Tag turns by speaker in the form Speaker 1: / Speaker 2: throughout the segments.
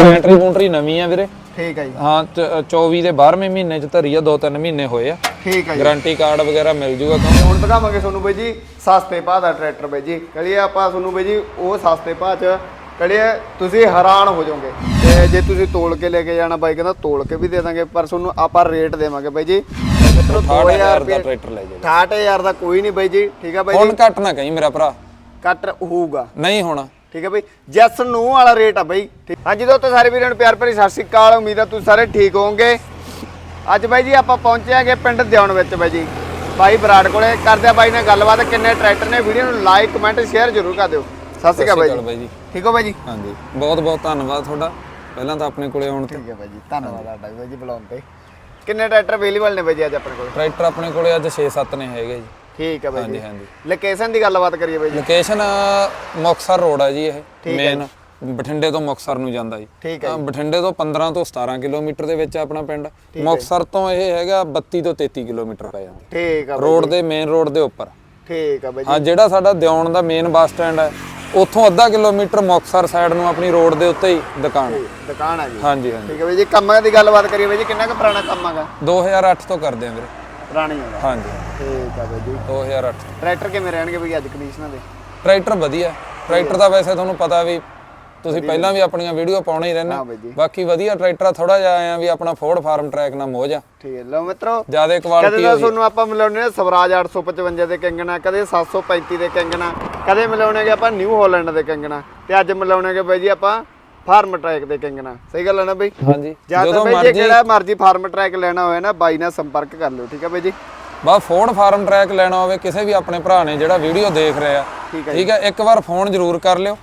Speaker 1: Battery ਬੂਟਰੀ ਨਵੀਂ ਆ ਵੀਰੇ।
Speaker 2: ਠੀਕ ਹੈ ਜੀ।
Speaker 1: ਹਾਂ ਚ- 24 ਦੇ 12ਵੇਂ ਮਹੀਨੇ ਚ ਧਰੀ ਆ 2-3 ਮਹੀਨੇ ਹੋਏ ਆ।
Speaker 2: ਠੀਕ ਹੈ ਜੀ।
Speaker 1: ਗਾਰੰਟੀ ਕਾਰਡ ਵਗੈਰਾ ਮਿਲ ਜੂਗਾ
Speaker 2: ਤੇ ਹੁਣ ਦਿਖਾਵਾਂਗੇ ਤੁਹਾਨੂੰ ਬਈ ਜੀ ਸਸਤੇ ਭਾਅ ਦਾ ਟਰੈਕਟਰ ਬਈ ਜੀ। ਕਹਲੀਏ ਆਪਾਂ ਤੁਹਾਨੂੰ ਬਈ ਜੀ ਉਹ ਸਸਤੇ ਭਾਅ ਚ ਕਹਲੀਏ ਤੁਸੀਂ ਹੈਰਾਨ ਹੋ ਜਾਓਗੇ। ਤੇ ਜੇ ਤੁਸੀਂ ਤੋਲ ਕੇ ਲੈ ਕੇ ਜਾਣਾ ਬਾਈ ਕਹਿੰਦਾ ਤੋਲ ਕੇ ਵੀ ਦੇ ਦਾਂਗੇ ਪਰ ਤੁਹਾਨੂੰ ਆਪਾਂ ਰੇਟ ਦੇਵਾਂਗੇ ਬਈ ਜੀ। ਮਿੱਤਰੋ
Speaker 1: 6000
Speaker 2: 2000
Speaker 1: ਦਾ ਟਰੈਕਟਰ ਲੈ ਜਾਓ।
Speaker 2: 68000 ਦਾ ਕੋਈ ਨਹੀਂ ਬਈ ਜੀ ਠੀਕ ਹੈ ਬਈ
Speaker 1: ਹੁਣ
Speaker 2: ਜੀ।
Speaker 1: ਘੱਟ ਨਾ ਕਹੀਂ ਮੇਰਾ ਭਰਾ।
Speaker 2: ਕੱਟ ਹੋਊਗਾ।
Speaker 1: ਨਹੀਂ ਹੋਣਾ।
Speaker 2: ਠੀਕ ਹੈ ਬਈ? ਜੈਸ ਨੂੰ ਵਾਲਾ ਰੇਟ ਆ ਬਈ। ਹਾਂਜੀ ਦੋਸਤੋ ਸਾਰੇ ਵੀਰਾਂ ਨੂੰ ਪਿਆਰ ਭਰੀ ਸਤਿ ਸ਼੍ਰੀ ਅਕਾਲ। ਉਮੀਦ ਆ ਤੁਸੀਂ ਸਾਰੇ ਠੀਕ ਹੋਵੋਗੇ। ਅੱਜ ਬਾਈ ਜੀ ਆਪਾਂ ਪਹੁੰਚੇ ਆਂਗੇ ਪਿੰਡ ਦਿਉਣ ਵਿੱਚ ਬਾਈ ਜੀ। ਬਾਈ ਬਰਾੜ ਕੋਲੇ। ਕਰਦੇ ਆ ਬਾਈ ਨਾਲ ਗੱਲਬਾਤ। ਕਿੰਨੇ ਟਰੈਕਟਰ ਨੇ ਵੀਡੀਓ ਨੂੰ ਲਾਈਕ ਕਮੈਂਟ ਸ਼ੇਅਰ ਜ਼ਰੂਰ ਕਰ ਦਿਓ। ਸਤਿ ਸ਼੍ਰੀ ਅਕਾਲ ਬਾਈ ਜੀ। ਠੀਕ ਹੋ ਬਾਈ ਜੀ?
Speaker 1: ਹਾਂਜੀ। ਬਹੁਤ ਬਹੁਤ ਧੰਨਵਾਦ ਤੁਹਾਡਾ। ਪਹਿਲਾਂ ਤਾਂ ਆਪਣੇ ਕੋਲੇ ਆਉਣ ਤੇ।
Speaker 2: ਠੀਕ ਹੈ ਬਾਈ ਜੀ। ਧੰਨਵਾਦ ਤੁਹਾਡਾ ਬਾਈ ਜੀ ਬੁਲਾਉਣ ਤੇ। ਕਿੰਨੇ ਟਰੈਕਟਰ ਅਵੇਲੇਬਲ ਨੇ ਬਾਈ ਜੀ ਅੱਜ ਆਪਣੇ ਕੋਲ?
Speaker 1: ਟਰੈਕਟਰ ਆਪਣੇ ਕੋਲੇ ਅੱਜ 6-7 ਨੇ ਹੈਗੇ ਜੀ।
Speaker 2: ਠੀਕ ਹੈ ਬਾਈ
Speaker 1: ਹਾਂਜੀ
Speaker 2: ਜੀ।
Speaker 1: ਹਾਂਜੀ
Speaker 2: ਲੋਕੇਸ਼ਨ ਦੀ ਗੱਲਬਾਤ ਕਰੀਏ ਬਾਈ ਜੀ।
Speaker 1: ਲੋਕੇਸ਼ਨ ਮੁਕਸਰ ਰੋਡ ਆ ਜੀ ਇਹ ਮੇਨ ਬਠਿੰਡੇ ਤੋਂ ਮੁਕਸਰ ਨੂੰ ਜਾਂਦਾ ਜੀ।
Speaker 2: ਠੀਕ ਹੈ
Speaker 1: ਬਠਿੰਡੇ ਤੋਂ 15 ਤੋਂ 17 ਕਿਲੋਮੀਟਰ ਦੇ ਵਿੱਚ ਆਪਣਾ ਪਿੰਡ। ਮੁਕਸਰ ਤੋਂ ਇਹ ਹੈਗਾ 32 ਤੋਂ 33 ਕਿਲੋਮੀਟਰ ਪੈ ਜਾਂਦਾ।
Speaker 2: ਠੀਕ ਬਾਈ
Speaker 1: ਰੋਡ ਦੇ ਮੇਨ ਰੋਡ ਦੇ ਉੱਪਰ।
Speaker 2: ਠੀਕ ਆ ਬਾਈ ਜੀ।
Speaker 1: ਹਾਂ ਜਿਹੜਾ ਸਾਡਾ ਦਿਉਣ ਦਾ ਮੇਨ ਬੱਸ ਸਟੈਂਡ ਹੈ ਉੱਥੋਂ ਅੱਧਾ ਕਿਲੋਮੀਟਰ ਮੁਕਸਰ ਸਾਈਡ ਨੂੰ ਆਪਣੀ ਰੋਡ ਦੇ ਉੱਤੇ ਹੀ ਦੁਕਾਨ ਹੈ
Speaker 2: ਦੁਕਾਨ ਆ ਜੀ।
Speaker 1: ਹਾਂਜੀ ਹਾਂਜੀ।
Speaker 2: ਠੀਕ ਹੈ ਬਾਈ ਜੀ। ਕੰਮਾਂ ਦੀ ਗੱਲਬਾਤ ਕਰੀਏ ਬਾਈ ਜੀ। ਕਿੰਨਾ ਕੁ ਪੁਰਾਣਾ ਕੰਮ ਹੈਗਾ?
Speaker 1: 2008 ਤੋਂ ਕਰਦੇ ਆ ਵੀਰੇ।
Speaker 2: ਪੁਰਾਣੀ ਹੈਗਾ
Speaker 1: ਹਾਂਜੀ।
Speaker 2: ਠੀਕ ਆ ਬਾਈ ਜੀ।
Speaker 1: 2008
Speaker 2: ਟਰੈਕਟਰ ਕਿਵੇਂ ਰਹਿਣਗੇ ਬਈ ਅੱਜ ਕੰਡੀਸ਼ਨਾਂ ਦੇ?
Speaker 1: ਟਰੈਕਟਰ ਵਧੀਆ। ਟਰੈਕਟਰ ਦਾ ਵੈਸੇ ਤੁਹਾਨੂੰ ਪਤਾ ਵੀ ਤੁਸੀਂ ਪਹਿਲਾਂ ਵੀ ਆਪਣੀਆਂ ਵੀਡੀਓ ਪਾਉਣੇ ਹੀ ਰਹਿੰਦੇ। ਬਾਕੀ ਵਧੀਆ ਟਰੈਕਟਰ ਆ ਥੋੜਾ ਜਿਹਾ ਆਇਆ ਵੀ ਆਪਣਾ ਫੋਰਡ ਫਾਰਮ ਟਰੈਕ ਨਾਲ ਮੋਜ ਆ
Speaker 2: ਠੀਕ ਹੈ ਲਓ ਮਿੱਤਰੋ
Speaker 1: ਜ਼ਿਆਦਾ
Speaker 2: ਕਦੇ
Speaker 1: ਕੁਆਲਿਟੀ
Speaker 2: ਤਾਂ ਤੁਹਾਨੂੰ ਆਪਾਂ ਮਿਲਾਉਣੇ ਸਵਰਾਜ 855 ਦੇ ਕੰਗਣਾ ਕਦੇ 735 ਦੇ ਕੰਗਣਾ ਕਦੇ ਮਿਲਾਉਣੇਗੇ ਆਪਾਂ ਨਿਊ ਹਾਲੈਂਡ ਦੇ ਕੰਗਣਾ। ਤੇ ਅੱਜ ਮਿਲਾਉਣੇਗੇ ਬਾਈ ਜੀ ਆਪਾਂ ਫਾਰਮ ਟਰੈਕ ਦੇ ਕੰਗਣਾ। ਸਹੀ ਗੱਲ ਹੈ ਨਾ ਬਈ?
Speaker 1: ਹਾਂਜੀ। ਜਦੋਂ ਮਰਜ਼ੀ
Speaker 2: ਕਿਹੜਾ ਮਰਜ਼ੀ ਫਾਰਮ ਟਰੈਕ ਲੈਣਾ ਹੋਵੇ ਨਾ ਬਾਈ ਨਾਲ ਸੰਪਰਕ ਕਰ ਲਿਓ ਠੀਕ ਹੈ ਬਾਈ ਜੀ?
Speaker 1: ਬਾ ਫੋਰਡ ਫਾਰਮ ਟਰੈਕ ਲੈਣਾ ਹੋਵੇ ਕਿਸੇ ਵੀ ਆਪਣੇ ਭਰਾ ਨੇ ਜਿਹੜਾ ਵੀਡੀਓ ਦੇਖ ਰਿਹਾ।
Speaker 2: ਠੀਕ ਹੈ
Speaker 1: ਠੀਕ ਹੈ ਇੱਕ ਵਾਰ ਫੋਨ ਜ਼ਰੂਰ ਕਰ ਲਿਓ।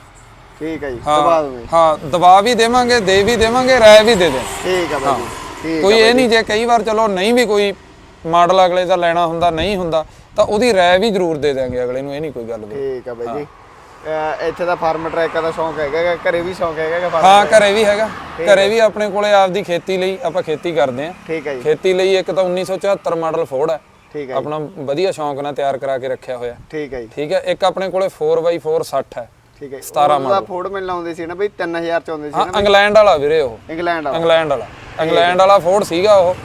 Speaker 2: ਠੀਕ ਹੈ ਜੀ ਦਬਾ ਦੋਗੇ
Speaker 1: ਹਾਂ ਦਬਾ ਵੀ ਦੇਵਾਂਗੇ ਦੇ ਵੀ ਦੇਵਾਂਗੇ ਰਾਏ ਵੀ ਦੇ ਦੇ।
Speaker 2: ਠੀਕ ਹੈ ਬਾਈ ਜੀ
Speaker 1: ਕੋਈ ਇਹ ਨਹੀਂ ਜੇ ਕਈ ਵਾਰ ਚਲੋ ਨਹੀਂ ਵੀ ਕੋਈ ਮਾਡਲ ਅਗਲੇ ਦਾ ਲੈਣਾ ਹੁੰਦਾ ਨਹੀਂ ਹੁੰਦਾ ਤਾਂ ਉਹਦੀ ਰਾਏ ਵੀ ਜ਼ਰੂਰ ਦੇ ਦਿਆਂਗੇ ਅਗਲੇ ਨੂੰ ਇਹ ਨਹੀਂ ਕੋਈ ਗੱਲ
Speaker 2: ਠੀਕ ਹੈ ਬਾਈ ਜੀ। ਇੱਥੇ ਦਾ ਫਾਰਮ ਟਰੈਕ ਦਾ ਸ਼ੌਂਕ ਹੈਗਾ ਘਰੇ ਵੀ ਸ਼ੌਂਕ ਹੈਗਾ farm
Speaker 1: ਹਾਂ ਘਰੇ ਵੀ ਹੈਗਾ। ਘਰੇ ਵੀ ਆਪਣੇ ਕੋਲੇ ਆਪਦੀ ਖੇਤੀ ਲਈ ਆਪਾਂ ਖੇਤੀ ਕਰਦੇ ਆਂ
Speaker 2: ਠੀਕ ਹੈ ਜੀ।
Speaker 1: ਖੇਤੀ ਲਈ ਇੱਕ ਤਾਂ 1974 ਮਾਡਲ ਫੋਰਡ ਹੈ।
Speaker 2: ਠੀਕ ਹੈ
Speaker 1: ਆਪਣਾ ਵਧੀਆ ਸ਼ੌਂਕ ਨਾਲ ਤਿਆਰ ਕਰਾ ਕੇ ਰੱਖਿਆ ਹੋਇਆ।
Speaker 2: ਠੀਕ ਹੈ ਜੀ।
Speaker 1: ਠੀਕ ਹੈ ਇੱਕ ਆਪਣੇ ਕੋਲੇ 4x4 60 ਹੈ।
Speaker 2: ਠੀਕ ਹੈ
Speaker 1: 17
Speaker 2: ਉਹਦਾ ਫੋਰਡ ਮਿਲ ਲਾਉਂਦੇ ਸੀ ਨਾ ਬਈ 3000 ਚ ਆਉਂਦੇ ਸੀ
Speaker 1: ਹਾਂ ਇੰਗਲੈਂਡ ਵਾਲਾ ਵੀਰੇ ਉਹ।
Speaker 2: ਇੰਗਲੈਂਡ ਵਾਲਾ।
Speaker 1: ਇੰਗਲੈਂਡ ਵਾਲਾ। ਇੰਗਲੈਂਡ ਵਾਲਾ ਫੋਰਡ ਸੀਗਾ ਉਹ।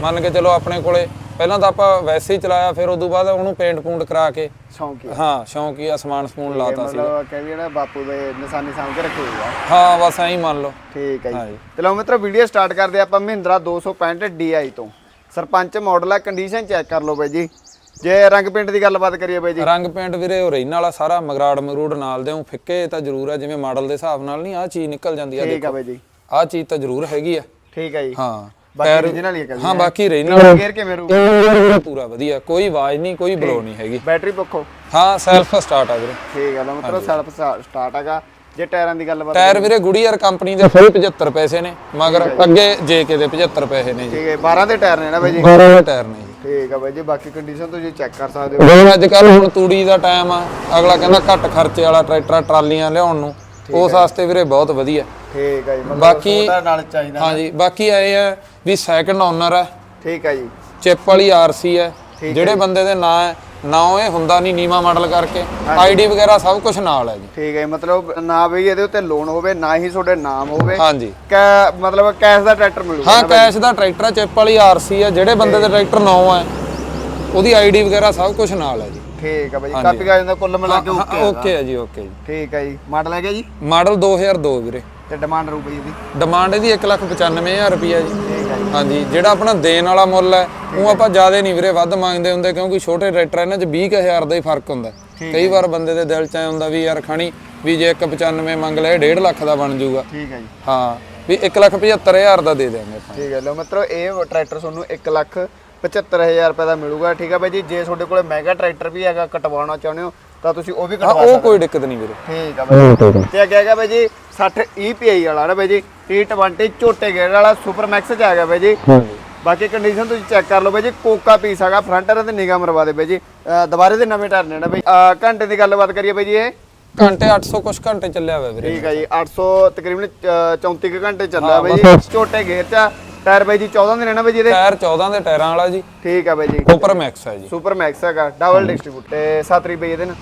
Speaker 1: ਮੰਨ ਕੇ ਚਲੋ ਆਪਣੇ ਕੋਲੇ ਪਹਿਲਾਂ ਤਾਂ ਆਪਾਂ ਵੈਸੇ ਹੀ ਚਲਾਇਆ ਫਿਰ ਉਦੋਂ ਬਾਅਦ ਉਹਨੂੰ ਪੇਂਟ ਪੂੰਟ ਕਰਾ ਕੇ।
Speaker 2: ਸ਼ੌਂਕ ਹੀ ਆ।
Speaker 1: ਸ਼ੌਂਕੀ ਆ ਸਮਾਨ ਸਮੂਨ ਲਾਤਾ ਸੀ।
Speaker 2: ਮਤਲਬ ਕਹਿ ਵੀ ਨਾ ਬਾਪੂ ਦੇ ਨਿਸ਼ਾਨੀ ਸਾਂਭ ਕੇ ਰੱਖੇ ਹੋਏ ਆ।
Speaker 1: ਹਾਂ ਬਸ ਐਂ ਹੀ ਮੰਨ ਲਓ।
Speaker 2: ਠੀਕ ਹੈ ਜੀ। ਤੇ ਲਓ ਮਿੱਤਰੋ ਵੀਡੀਓ ਸਟਾਰਟ ਕਰਦੇ ਆਪਾਂ ਮਹਿੰਦਰਾ 265 DI ਤੋਂ। ਸਰਪੰਚ ਮਾਡਲ ਆ ਕੰਡੀਸ਼ਨ ਚੈੱਕ ਕਰ ਲਓ ਬਾਈ ਜੀ। ਜੇ ਰੰਗ ਪੇਂਟ ਦੀ ਗੱਲਬਾਤ ਕਰੀਏ ਬਾਈ ਜੀ।
Speaker 1: ਰੰਗ ਪੇਂਟ ਵੀਰੇ ਉਹ ਰਹਿਣ ਵਾਲਾ ਸਾਰਾ ਮਗਰਾੜ ਮਗਰੂੜ ਨਾਲ ਦੇ ਉਹ ਫਿੱਕੇ ਤਾਂ ਜ਼ਰੂਰ ਆ ਜਿਵੇਂ ਮਾਡਲ ਦੇ ਹਿਸਾਬ ਨਾਲ ਨਹੀਂ ਆ ਚੀਜ਼ ਨਿਕਲ ਜਾਂਦੀ ਆ
Speaker 2: ਠੀਕ ਆ ਬਾਈ ਜੀ।
Speaker 1: ਆ ਚੀਜ਼ ਤਾਂ ਜ਼ਰੂਰ ਹੈਗੀ ਆ।
Speaker 2: ਠੀਕ ਹੈ ਜੀ।
Speaker 1: ਹਾਂ।
Speaker 2: ਬਾਕੀ original ਹੀ ਹੈ
Speaker 1: ਹਾਂ ਬਾਕੀ ਰਹਿਣ ਵਾਲਾ
Speaker 2: ਗੇਅਰ ਕਿਵੇਂ ਰੂ
Speaker 1: ਪੂਰਾ ਵਧੀਆ ਕੋਈ ਆਵਾਜ਼ ਨਹੀਂ ਕੋਈ ਬਲੋ ਨਹੀਂ ਹੈਗੀ।
Speaker 2: ਬੈਟਰੀ ਪੱਖੋ।
Speaker 1: ਹਾਂ ਸੈਲਫ ਸਟਾਰਟ ਆ ਵੀਰੇ।
Speaker 2: ਠੀਕ ਹੈ ਮਿੱਤਰੋ ਸੈਲਫ ਸਟਾਰਟ ਹੈਗਾ। ਜੇ ਟਾਇਰਾਂ ਦੀ ਗੱਲਬਾਤ
Speaker 1: ਟਾਇਰ ਵੀਰੇ ਗੁੜੀਅਰ ਕੰਪਨੀ ਦੇ ਫੁੱਲ 75 ਪੈਸੇ ਨੇ ਮਗਰ ਅੱਗੇ ਜੇਕੇ ਦੇ 75 ਪੈਸੇ ਨੇ ਜੀ।
Speaker 2: ਠੀਕ ਹੈ 12 ਦੇ ਟਾਇਰ ਨੇ ਨਾ ਬਾਈ ਜੀ।
Speaker 1: 12 ਦੇ ਟਾਇਰ ਨੇ ਜੀ।
Speaker 2: ਠੀਕ ਆ ਬਾਈ ਜੀ ਬਾਕੀ ਕੰਡੀਸ਼ਨ ਤੁਸੀਂ ਚੈੱਕ ਕਰ ਸਕਦੇ ਹੋ।
Speaker 1: ਜਿਵੇਂ ਅੱਜ ਕੱਲ ਹੁਣ ਤੂੜੀ ਦਾ ਟਾਈਮ ਆ ਅਗਲਾ ਕਹਿੰਦਾ ਘੱਟ ਖਰਚੇ ਵਾਲਾ ਟਰੈਕਟਰ ਟਰਾਲੀਆਂ ਲਿਆਉਣ ਨੂੰ। ਉਸ ਵਾਸਤੇ ਵੀਰੇ ਬਹੁਤ ਵਧੀਆ।
Speaker 2: ਠੀਕ ਹੈ ਜੀ
Speaker 1: ਬਾਕੀ-
Speaker 2: ਨਾਲ ਚਾਹੀਦਾ
Speaker 1: ਹਾਂਜੀ ਬਾਕੀ ਆਏ ਆ ਵੀ ਸੈਕੰਡ ਓਨਰ ਹੈ
Speaker 2: ਠੀਕ ਹੈ ਜੀ।
Speaker 1: ਚਿਪ ਵਾਲੀ ਆਰਸੀ ਹੈ। ਜਿਹੜੇ ਬੰਦੇ ਦੇ ਨਾਂ ਹੈ ਨਾ ਇਹ ਹੁੰਦਾ ਨਹੀਂ ਨੀਵਾ ਮਾਡਲ ਕਰਕੇ। ਆਈਡੀ ਵਗੈਰਾ ਸਭ ਕੁਝ ਨਾਲ ਹੈ ਜੀ।
Speaker 2: ਠੀਕ ਹੈ ਮਤਲਬ ਨਾ ਬਈ ਇਹਦੇ ਉੱਤੇ ਲੋਨ ਹੋਵੇ ਨਾ ਹੀ ਤੁਹਾਡੇ ਨਾਮ ਹੋਵੇ।
Speaker 1: ਹਾਂਜੀ।
Speaker 2: ਕੈ ਮਤਲਬ ਕੈਸ਼ ਦਾ ਟਰੈਕਟਰ ਮਿਲੂਗਾ
Speaker 1: ਹਾਂ ਕੈਸ਼ ਦਾ ਟਰੈਕਟਰ ਚਿਪ ਵਾਲੀ ਆਰਸੀ ਹੈ ਜਿਹੜੇ ਬੰਦੇ ਦੇ ਟਰੈਕਟਰ ਨੌ ਹੈ ਉਹਦੀ ਆਈਡੀ ਵਗੈਰਾ ਸਭ ਕੁਝ ਨਾਲ ਹੈ ਜੀ।
Speaker 2: ਠੀਕ ਹੈ ਬਾਈ ਕਾਪੀ ਕਾ ਜਾਂਦਾ ਕੁੱਲ ਮਿਲਾ ਕੇ ਓਕੇ
Speaker 1: ਓਕੇ ਹੈ ਜੀ ਓਕੇ ਜੀ।
Speaker 2: ਠੀਕ ਹੈ ਜੀ। ਮਾਡਲ ਹੈਗਾ ਜੀ?
Speaker 1: ਮਾਡਲ 2002 ਵੀਰੇ।
Speaker 2: ਤੇ ਡਿਮਾਂਡ ਰੂ ਬਈ ਇਹਦੀ
Speaker 1: ਡਿਮਾਂਡ ਇਹਦੀ 195000 ਰੁਪਿਆ ਜੀ।
Speaker 2: ਠੀਕ ਹੈ ਜੀ।
Speaker 1: ਹਾਂਜੀ ਜਿਹੜਾ ਆਪਣਾ ਦੇਣ ਵਾਲਾ ਮੁੱਲ ਹੈ ਉਹ ਆਪਾਂ ਜ਼ਿਆਦਾ ਨਹੀਂ ਵੀਰੇ ਵੱਧ ਮੰਗਦੇ ਹੁੰਦੇ ਕਿਉਂਕਿ ਛੋਟੇ ਟਰੈਕਟਰ ਇਹਨਾਂ ਚ 20000 ਦਾ ਹੀ ਫ਼ਰਕ ਹੁੰਦਾ। ਕਈ ਵਾਰ ਬੰਦੇ ਦੇ ਦਿਲ 'ਚ ਐ ਹੁੰਦਾ ਵੀ ਯਾਰ ਖਾਣੀ ਵੀ ਜੇ 195 ਮੰਗ ਲਏ 1.5 ਲੱਖ ਦਾ ਬਣ ਜਾਊਗਾ।
Speaker 3: ਠੀਕ ਹੈ ਜੀ।
Speaker 1: ਹਾਂ ਵੀ 175000 ਦਾ ਦੇ ਦੇਵਾਂਗੇ ਆਪਾਂ।
Speaker 2: ਠੀਕ ਹੈ ਲਓ ਮਿੱਤਰੋ ਇਹ ਟਰੈਕਟਰ ਤੁਹਾਨੂੰ 1 ਲੱਖ 75000 ਰੁਪਏ ਦਾ ਮਿਲੂਗਾ ਠੀਕ ਹੈ ਬਾਈ ਜੀ? ਜੇ ਤੁਹਾਡੇ ਕੋਲੇ ਮੈਗਾ ਟਰੈਕਟਰ ਵੀ ਹੈਗਾ ਕਟਵਾਉਣਾ ਚਾਹੁੰਦੇ ਹੋ ਤਾਂ ਤੁਸੀਂ ਉਹ ਵੀ
Speaker 1: ਹਾਂ
Speaker 2: ਕਟਵਾ
Speaker 1: ਉਹ ਕੋਈ ਦਿੱਕਤ ਨਹੀਂ ਵੀਰੇ।
Speaker 2: ਠੀਕ ਆ ਬਾਈ ਤੇ ਅੱਗੇ ਹੈਗਾ ਬਾਈ ਜੀ 60 EPI ਵਾਲਾ ਨਾ ਬਾਈ ਜੀ T20 ਝੋਟੇ ਗੇੜ ਵਾਲਾ ਸੁਪਰ ਮੈਕਸ ਚ ਆ ਗਿਆ ਬਾਈ ਜੀ।
Speaker 1: ਹਾਂਜੀ
Speaker 2: ਬਾਕੀ ਕੰਡੀਸ਼ਨ ਤੁਸੀਂ ਚੈੱਕ ਕਰ ਲਓ ਬਾਈ ਜੀ ਕੋਕਾ ਪੀਸ ਹੈਗਾ ਫਰੰਟ ਤੇ ਨਿਗਾਹ ਮਰਵਾ ਦੇ ਬਾਈ ਜੀ। ਅਹ ਦੁਬਾਰੇ ਦੇ ਨਵੇਂ ਟਾਇਰ ਨੇ ਨਾ ਬਾਈ। ਅਹ ਘੰਟੇ ਦੀ ਗੱਲਬਾਤ ਕਰੀਏ ਬਾਈ ਜੀ ਇਹ।
Speaker 1: ਘੰਟੇ 800 ਕੁਛ ਘੰਟੇ ਚੱਲਿਆ ਹੋਇਆ ਵੀਰੇ।
Speaker 2: ਠੀਕ ਹੈ ਜੀ 800 ਤਕਰੀਬਨ ਅਹ 34 ਕੁ ਘੰਟੇ ਚੱਲਿਆ ਬਾਈ ਜੀ। ਝੋਟੇ ਗੇਅਰ ਚ ਆ। ਟਾਇਰ ਬਾਈ ਜੀ 14 ਦੇ ਨਾ ਬਾਈ ਜੀ ਇਹਦੇ?
Speaker 1: ਟਾਇਰ 14 ਦੇ ਟਾਇਰਾਂ ਵਾਲਾ ਜੀ।
Speaker 2: ਠੀਕ ਆ ਬਾਈ ਜੀ।
Speaker 1: ਸੁਪਰ ਮੈਕਸ ਹੈ ਜੀ।
Speaker 2: ਸੁਪਰ ਮੈਕਸ ਹੈਗਾ ਡਬਲ ਡਿਸਟ੍ਰੀਬਿਊਟ ਤੇ 7 ਬਈ ਇਹਦੇ ਨਾਲ।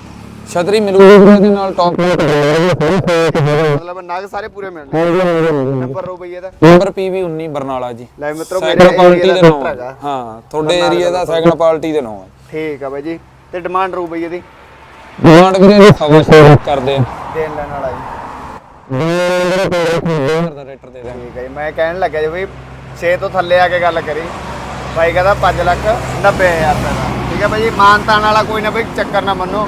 Speaker 1: ਛਤਰੀ ਮਿਲੂਗੀ ਇਹਦੇ ਨਾਲ ਟੌਪ
Speaker 2: ਮਤਲਬ ਨਗ ਸਾਰੇ ਪੂਰੇ ਮਿਲਣੇ ਨੰਬਰ ਰੋ ਬਈ ਇਹਦਾ।
Speaker 1: ਨੰਬਰ ਪੀਵੀ 19 ਬਰਨਾਲਾ ਜੀ।
Speaker 2: ਲੈ ਮਿੱਤਰੋ
Speaker 1: ਸੈਕੰਡ
Speaker 2: ਮੇਰੇ
Speaker 1: ਪਾਰਟੀ
Speaker 2: ਏਰੀਆ
Speaker 1: ਦੇ
Speaker 2: ਦਾ
Speaker 1: ਨਾਮ
Speaker 2: ਟਰੈਕਟਰ ਹੈਗਾ।
Speaker 1: ਹਾਂ ਤੁਹਾਡੇ ਏਰੀਆ ਦਾ ਸੈਕੰਡ ਪਾਰਟੀ ਦੇ ਨਾਮ ਹੈ
Speaker 2: ਠੀਕ ਆ ਬਾਈ ਜੀ। ਤੇ ਡਿਮਾਂਡ ਰੂ ਬਈ ਇਹਦੀ।
Speaker 1: ਡਿਮਾਂਡ ਵੀਰੇ ਦੀ ਸਵਾ ਸੌ ਕਰਦੇ ਆ।
Speaker 2: ਦੇਣ ਲੈਣ ਵਾਲਾ ਜੀ।
Speaker 1: ਦਾ ਰੇਟਰ ਦੇ ਦਾਂਗੇ
Speaker 2: ਠੀਕ ਹੈ ਜੀ ਮੈਂ ਕਹਿਣ ਲੱਗਿਆ ਜੀ ਬਈ 6 ਤੋਂ ਥੱਲੇ ਆ ਕੇ ਗੱਲ ਕਰੀ। ਬਾਈ ਕਹਿੰਦਾ 5 ਲੱਖ 90000 ਰੁਪਏ ਦਾ। ਠੀਕ ਹੈ ਜੀ ਮਾਨਤਾਨ ਵਾਲਾ ਕੋਈ ਨਾ ਬਈ ਚੱਕਰ ਨਾ ਮੰਨੋ।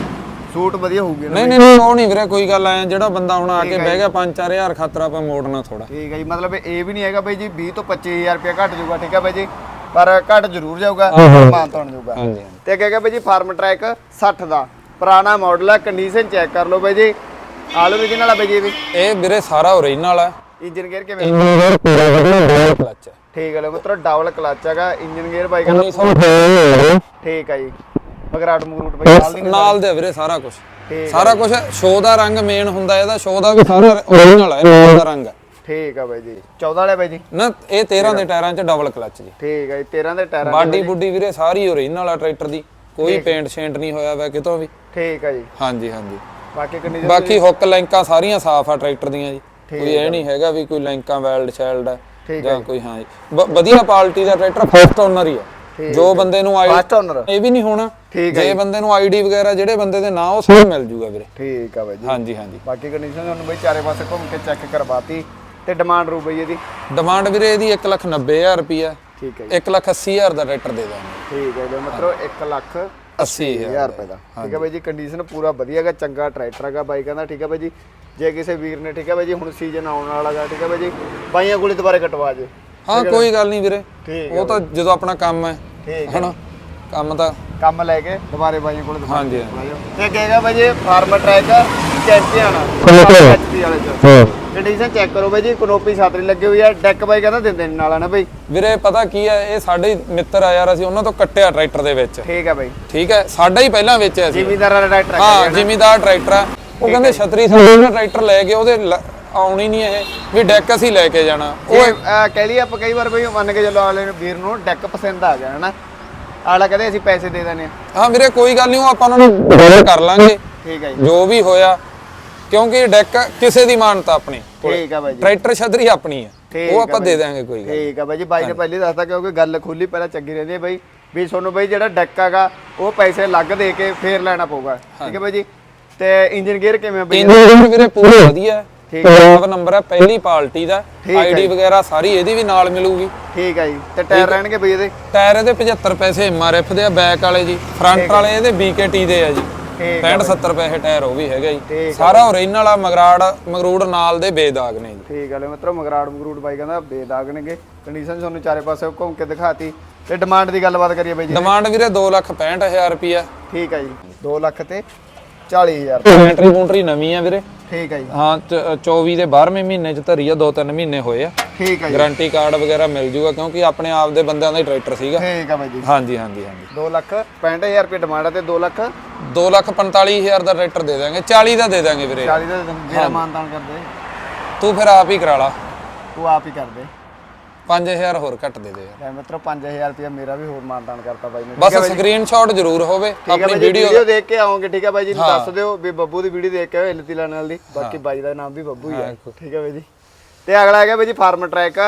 Speaker 2: ਸੂਟ ਵਧੀਆ ਹੋਊਗੀ
Speaker 1: ਨਹੀਂ ਨਹੀਂ ਨਹੀਂ, ਉਹ ਨਹੀਂ ਵੀਰੇ ਕੋਈ ਗੱਲ ਐ ਜਿਹੜਾ ਬੰਦਾ ਹੁਣ ਆ ਕੇ ਬਹਿ ਗਿਆ 5-4000 ਖਾਤਰ ਆਪਾਂ ਮੋੜਨਾ ਥੋੜਾ
Speaker 2: ਠੀਕ ਹੈ ਜੀ ਮਤਲਬ ਇਹ ਵੀ ਨਹੀਂ ਹੈਗਾ ਬਾਈ ਜੀ 20 ਤੋਂ 25000 ਰੁਪਏ ਘਟ ਜਾਊਗਾ ਠੀਕ ਹੈ ਬਾਈ ਜੀ। ਪਰ ਘਟ ਜ਼ਰੂਰ ਜਾਊਗਾ ਮਾਨਤਾਨ ਜਾਊਗਾ। ਤੇ ਅੱਗੇ ਹੈਗਾ ਬਾਈ ਜੀ ਫਾਰਮ ਟਰੈਕ 60 ਦਾ। ਪੁਰਾਣਾ ਮਾਡਲ ਹੈ ਕੰਡੀਸ਼ਨ ਚੈੱਕ ਕਰ ਲਓ ਬਾਈ ਜੀ। ਆਲੂ original ਆ ਬਾਈ ਜੀ ਇਹ ਵੀ?
Speaker 1: ਵੀਰੇ ਸਾਰਾ ਓਰੀਜਨਲ ਹੈ।
Speaker 2: ਇੰਜਨ ਗੇਅਰ ਕਿਵੇਂ?
Speaker 1: ਇੰਜੀਨੀਅਰ ਪੂਰਾ ਵਧੀਆ ਡਬਲ ਕਲਚ ਹੈ।
Speaker 2: ਠੀਕ ਹੈ ਮਿੱਤਰੋ ਡਬਲ ਕਲਚ ਹੈਗਾ ਇੰਜਨ ਗੇਅਰ ਬਾਈ ਕਹਿੰਦਾ
Speaker 1: 1998
Speaker 2: ਠੀਕ ਹੈ ਜੀ। ਮਗਰਾਟ ਮਗਰੂਟ ਬਾਈ ਨਾਲ ਦੀ
Speaker 1: ਨਾਲ ਦੇ। ਵੀਰੇ ਸਾਰਾ ਕੁਝ ਸਾਰਾ ਕੁਝ ਸ਼ੋ ਦਾ ਰੰਗ ਮੇਨ ਹੁੰਦਾ ਇਹਦਾ ਸ਼ੋ ਦਾ ਵੀ ਸਾਰਾ ਓਰੀਜਨਲ ਹੈ ਨਾਲ ਦਾ ਰੰਗ ਹੈ
Speaker 2: ਠੀਕ ਆ ਬਾਈ ਜੀ। 14 ਵਾਲੇ ਬਾਈ ਜੀ।
Speaker 1: ਨਾ ਇਹ 13 ਦੇ ਟਾਇਰਾਂ 'ਚ ਡਬਲ ਕਲਚ ਜੀ।
Speaker 2: ਠੀਕ ਹੈ ਜੀ 13 ਦੇ ਟਾਇਰਾਂ
Speaker 1: ਬਾਡੀ ਬੁੱਡੀ ਵੀਰੇ ਸਾਰੀ ਓਰੀਜਨਲ ਆ ਟਰੈਕਟਰ ਦੀ। ਕੋਈ ਪੇਂਟ ਸ਼ੇਂਟ ਨਹੀਂ ਹੋਇਆ ਵਾ ਕਿਤੋਂ ਵੀ।
Speaker 2: ਠੀਕ ਹੈ ਜੀ।
Speaker 1: ਹਾਂਜੀ ਹਾਂਜੀ।
Speaker 2: ਬਾਕੀ ਕੰਡੀਸ਼ਨ
Speaker 1: ਬਾਕੀ ਹੁੱਕ ਲੈਂਕਾਂ ਸਾਰੀਆਂ ਸਾਫ਼ ਆ ਟਰੈਕਟਰ ਦੀਆਂ ਜੀ। ਕੋਈ ਇਹ ਨਹੀਂ ਹੈਗਾ ਵੀ ਕੋਈ ਲੈਂਕਾਂ ਵੈਲਡ ਸ਼ੈਲਡ ਹੈ
Speaker 2: ਠੀਕ
Speaker 1: ਜਾਂ ਕੋਈ ਹਾਂ ਜੀ। ਵਧੀਆ ਪਾਰਟੀ ਦਾ ਟਰੈਕਟਰ ਫਸਟ ਓਨਰ ਹੀ ਆ ਜੋ ਬੰਦੇ ਨੂੰ ਆਈ
Speaker 2: ਫਸਟ ਓਨਰ
Speaker 1: ਇਹ ਵੀ ਨਹੀਂ ਹੋਣਾ।
Speaker 2: ਠੀਕ
Speaker 1: ਜੇ ਬੰਦੇ ਨੂੰ ਆਈਡੀ ਵਗੈਰਾ ਜਿਹੜੇ ਬੰਦੇ ਦੇ ਨਾਂ ਉਹ ਸਭ ਮਿਲ ਜੂਗਾ ਵੀਰੇ।
Speaker 2: ਠੀਕ ਆ ਬਾਈ ਜੀ।
Speaker 1: ਹਾਂਜੀ ਹਾਂਜੀ।
Speaker 2: ਬਾਕੀ ਕੰਡੀਸ਼ਨ ਤੁਹਾਨੂੰ ਬਾਈ ਚਾਰੇ ਪਾਸੇ ਘੁੰਮ ਕੇ ਚੈੱਕ ਕਰਵਾਤੀ ਤੇ ਡਿਮਾਂਡ ਰੂ ਬਈ ਇਹਦੀ।
Speaker 1: ਡਿਮਾਂਡ ਵੀਰੇ ਇਹਦੀ 190000 ਰੁਪਿਆ
Speaker 2: ਠੀਕ ਹੈ ਜੀ।
Speaker 1: 180000 ਦਾ ਟਰੈਕਟਰ ਦੇ ਦਾਂਗੇ।
Speaker 2: ਠੀਕ ਹੈ ਜੀ ਮਿੱਤਰੋ 1 ਲੱਖ
Speaker 1: 80000
Speaker 2: 1000 ਰੁਪਏ ਦਾ। ਠੀਕ ਹੈ ਬਾਈ ਜੀ ਕੰਡੀਸ਼ਨ ਪੂਰਾ ਵਧੀਆ ਹੈਗਾ ਚੰਗਾ ਟਰੈਕਟਰ ਹੈਗਾ ਬਾਈ ਕਹਿੰਦਾ ਠੀਕ ਹੈ ਬਾਈ ਜੀ। ਜੇ ਕਿਸੇ ਵੀਰ ਨੇ ਠੀਕ ਹੈ ਬਾਈ ਜੀ ਹੁਣ ਸੀਜ਼ਨ ਆਉਣ ਵਾਲਾ ਹੈਗਾ ਠੀਕ ਹੈ ਬਾਈ ਜੀ ਬਾਈਆਂ ਕੋਲੇ ਦੁਬਾਰੇ ਕਟਵਾ ਜੇ।
Speaker 1: ਹਾਂ ਕੋਈ ਗੱਲ ਨਹੀਂ ਵੀਰੇ।
Speaker 2: ਠੀਕ
Speaker 1: ਉਹ ਤਾਂ ਜਦੋਂ ਆਪਣਾ ਕੰਮ ਹੈ
Speaker 2: ਠੀਕ ਹੈ।
Speaker 1: ਹਨਾ? ਕੰਮ ਤਾਂ
Speaker 2: ਕੰਮ ਲੈ ਕੇ ਦੁਬਾਰੇ ਬਾਈਆਂ ਕੋਲੇ ਦੁਬਾਰਾ
Speaker 1: ਹਾਂਜੀ
Speaker 2: ਤੇ ਕਹੇਗਾ ਬਾਈ ਜੀ ਫਾਰਮਰ ਟਰੈਕ ਚੈਂਪੀਅਨ ਐਚਪੀ ਵਾਲੇ ਚ। ਕੰਡੀਸ਼ਨ ਚੈੱਕ ਕਰੋ ਬਾਈ ਜੀ ਕਨੋਪੀ ਛਾਤਰੀ ਲੱਗੀ ਹੋਈ ਹੈ ਡੈਕ ਬਾਈ ਕਹਿੰਦਾ ਦਿੰਦੇ ਨਹੀਂ ਨਾਲਾ ਨਾ ਬਾਈ?
Speaker 1: ਵੀਰੇ ਪਤਾ ਕੀ ਹੈ ਇਹ ਸਾਡੇ ਹੀ ਮਿੱਤਰ ਆ ਯਾਰ ਅਸੀਂ ਉਹਨਾਂ ਤੋਂ ਕੱਟਿਆ ਟਰੈਕਟਰ ਦੇ ਵਿੱਚ।
Speaker 2: ਠੀਕ ਹੈ ਬਾਈ।
Speaker 1: ਠੀਕ ਹੈ ਸਾਡਾ ਹੀ ਪਹਿਲਾਂ ਵੇਚਿਆ ਸੀ।
Speaker 2: ਜ਼ਿਮੀਦਾਰਾਂ ਦਾ ਟਰੈਕਟਰ
Speaker 1: ਹਾਂ ਜ਼ਿਮੀਦਾਰ ਟਰੈਕਟਰ ਆ। ਉਹ ਕਹਿੰਦੇ ਛਤਰੀ ਸਾਡੇ ਦਾ ਟਰੈਕਟਰ ਲੈ ਕੇ ਉਹਦੇ ਆਉਣੀ ਨਹੀਂ ਇਹ ਵੀ ਡੈਕ ਅਸੀਂ ਲੈ ਕੇ ਜਾਣਾ।
Speaker 2: ਉਹ ਕਹਿ ਲਈ ਆਪਾਂ ਕਈ ਵਾਰ ਬਈ ਮੰਨ ਕੇ ਚੱਲੋ ਆਲੇ ਵੀਰ ਨੂੰ ਡੈਕ ਪਸੰਦ ਆ ਗਿਆ ਹਨਾ? ਆਲਾ ਕਹਿੰਦੇ ਅਸੀਂ ਪੈਸੇ ਦੇ ਦਿੰਦੇ ਆ
Speaker 1: ਹਾਂ ਵੀਰੇ ਕੋਈ ਗੱਲ ਨਹੀਂ ਉਹ ਆਪਾਂ ਉਹਨਾਂ ਨੂੰ ਗੱਲ ਕਰ ਲਾਂਗੇ।
Speaker 2: ਠੀਕ ਹੈ ਜੀ।
Speaker 1: ਜੋ ਵੀ ਹੋਇਆ ਕਿਉਂਕਿ ਡੈਕ ਕਿਸੇ ਦੀ ਮਾਨਤਾ ਆਪਣੀ।
Speaker 2: ਠੀਕ ਹੈ ਬਾਈ ਜੀ।
Speaker 1: ਟਰੈਕਟਰ ਛਤਰੀ ਆਪਣੀ ਹੈ। ਉਹ ਆਪਾਂ। ਦੇ ਦਾਂਗੇ ਕੋਈ ਗੱਲ
Speaker 2: ਠੀਕ ਹੈ ਬਾਈ ਜੀ ਬਾਈ ਨੇ ਪਹਿਲੇ ਦੱਸਤਾ ਕਿਉਂਕਿ ਗੱਲ ਖੁੱਲੀ ਪਹਿਲਾਂ ਚੰਗੀ ਰਹਿੰਦੀ ਹੈ ਬਾਈ। ਵੀ ਤੁਹਾਨੂੰ ਬਾਈ ਜਿਹੜਾ ਡੈਕ ਹੈਗਾ ਉਹ ਪੈਸੇ ਲੱਗ ਦੇ ਕੇ ਫੇਰ ਲੈਣਾ ਪਊਗਾ। ਠੀਕ ਹੈ ਬਾਈ ਜੀ? ਤੇ ਇੰਜਨ ਗੇਅਰ ਕਿਵੇਂ ਬਾਈ?
Speaker 1: ਇੰਜਨ ਵੀਰੇ ਪੂਰਾ ਵਧੀਆ। ਹੈ।
Speaker 2: ਠੀਕ
Speaker 1: ਟੌਪ ਨੰਬਰ ਹੈ ਪਹਿਲੀ ਪਾਰਟੀ ਦਾ।
Speaker 2: ਹੈ
Speaker 1: ਆਈਡੀ ਵਗੈਰਾ ਸਾਰੀ ਇਹਦੀ ਵੀ ਨਾਲ ਮਿਲੂਗੀ।
Speaker 2: ਠੀਕ ਹੈ ਜੀ। ਤੇ ਟਾਇਰ ਰਹਿਣਗੇ ਬਈ ਇਹਦੇ?
Speaker 1: ਟਾਇਰ ਇਹਦੇ 75 ਪੈਸੇ ਐਮਆਰਐਫ ਦੇ ਆ ਬੈਕ ਵਾਲੇ ਜੀ। ਫਰੰਟ ਵਾਲੇ ਇਹਦੇ BKT ਦੇ ਆ ਜੀ।
Speaker 2: ਠੀਕ
Speaker 1: 65 70 ਪੈਸੇ ਟਾਇਰ ਉਹ ਵੀ ਹੈਗਾ ਜੀ।
Speaker 2: ਹੈ
Speaker 1: ਸਾਰਾ ਓਰੀਜਨਲ ਆ ਮਗਰਾੜ ਮਗਰੂੜ ਨਾਲ ਦੇ ਬੇਦਾਗ ਨੇ ਜੀ।
Speaker 2: ਠੀਕ ਹੈ ਲੈ ਮਿੱਤਰੋ ਮਗਰਾੜ ਮਗਰੂੜ ਬਾਈ ਕਹਿੰਦਾ ਬੇਦਾਗਣਗੇ ਕੰਡੀਸ਼ਨ ਤੁਹਾਨੂੰ ਚਾਰੇ ਪਾਸੇ ਘੁੰਮ ਕੇ ਦਿਖਾਤੀ। ਤੇ ਡਿਮਾਂਡ ਦੀ ਗੱਲਬਾਤ ਕਰੀਏ ਬਾਈ ਜੀ।
Speaker 1: ਡਿਮਾਂਡ ਵੀਰੇ 265000 ਰੁਪਿਆ
Speaker 2: ਠੀਕ ਹੈ ਜੀ। 2 ਲੱਖ ਤੇ 40000
Speaker 1: ਬੈਟਰੀ ਬੂਟਰੀ ਨਵੀਂ ਆ ਵੀਰੇ।
Speaker 2: ਠੀਕ ਹੈ ਜੀ।
Speaker 1: ਹਾਂ ਚ- 24 ਦੇ 12ਵੇਂ ਮਹੀਨੇ ਚ ਧਰੀ ਆ 2-3 ਮਹੀਨੇ ਹੋਏ ਆ।
Speaker 2: ਠੀਕ ਹੈ ਜੀ।
Speaker 1: ਗਾਰੰਟੀ ਕਾਰਡ ਵਗੈਰਾ ਮਿਲ ਜੂਗਾ ਕਿਉਂਕਿ ਆਪਣੇ ਆਪ ਦੇ ਬੰਦਿਆਂ ਦਾ ਹੀ ਟਰੈਕਟਰ ਸੀਗਾ।
Speaker 2: ਠੀਕ ਹੈ ਬਾਈ ਜੀ।
Speaker 1: ਹਾਂਜੀ ਹਾਂਜੀ ਹਾਂਜੀ।
Speaker 2: 2 ਲੱਖ 65000 ਰੁਪਏ ਡਿਮਾਂਡ ਹੈ ਤੇ 2 ਲੱਖ
Speaker 1: 245000 ਦਾ ਟਰੈਕਟਰ ਦੇ ਦਾਂਗੇ 40 ਦਾ ਦੇ ਦਾਂਗੇ ਵੀਰੇ।
Speaker 2: 40 ਦਾ ਮੇਰਾ ਮਾਨਤਾਨ ਕਰਦੇ
Speaker 1: ਤੂੰ ਫਿਰ ਆਪ ਹੀ ਕਰਾ ਲਾ।
Speaker 2: ਤੂੰ ਆਪ ਹੀ ਕਰਦੇ
Speaker 1: 5000 ਹੋਰ ਘੱਟ ਦੇ ਦੇ ਯਾਰ।
Speaker 2: ਲੈ ਮਿੱਤਰੋ 5000 ਰੁਪਏ ਮੇਰਾ ਵੀ ਹੋਰ ਮਾਨਤਾਨ ਕਰਤਾ ਬਾਈ ਨੇ।
Speaker 1: ਬਸ ਸਕਰੀਨਸ਼ਾਟ ਜ਼ਰੂਰ ਹੋਵੇ
Speaker 2: ਠੀਕ ਹੈ
Speaker 1: ਆਪਣੀ
Speaker 2: ਜੀ
Speaker 1: ਵੀਡੀਓ
Speaker 2: ਵੀਡੀਓ ਦੇਖ ਕੇ ਆਓਗੇ ਠੀਕ ਹੈ ਬਾਈ ਜੀ? ਨੂੰ ਦੱਸ ਦਿਓ ਵੀ ਬੱਬੂ ਦੀ ਵੀਡੀਓ ਦੇਖ ਕੇ ਆਓ ਇਲਤੀ ਨਾਲ ਦੀ। ਬਾਕੀ ਬਾਈ ਦਾ ਨਾਮ ਵੀ ਬੱਬੂ ਹੀ ਹੈ। ਠੀਕ ਹੈ ਬਾਈ ਜੀ? ਤੇ ਅਗਲਾ ਹੈਗਾ ਬਾਈ ਜੀ ਫਾਰਮ ਟਰੈਕ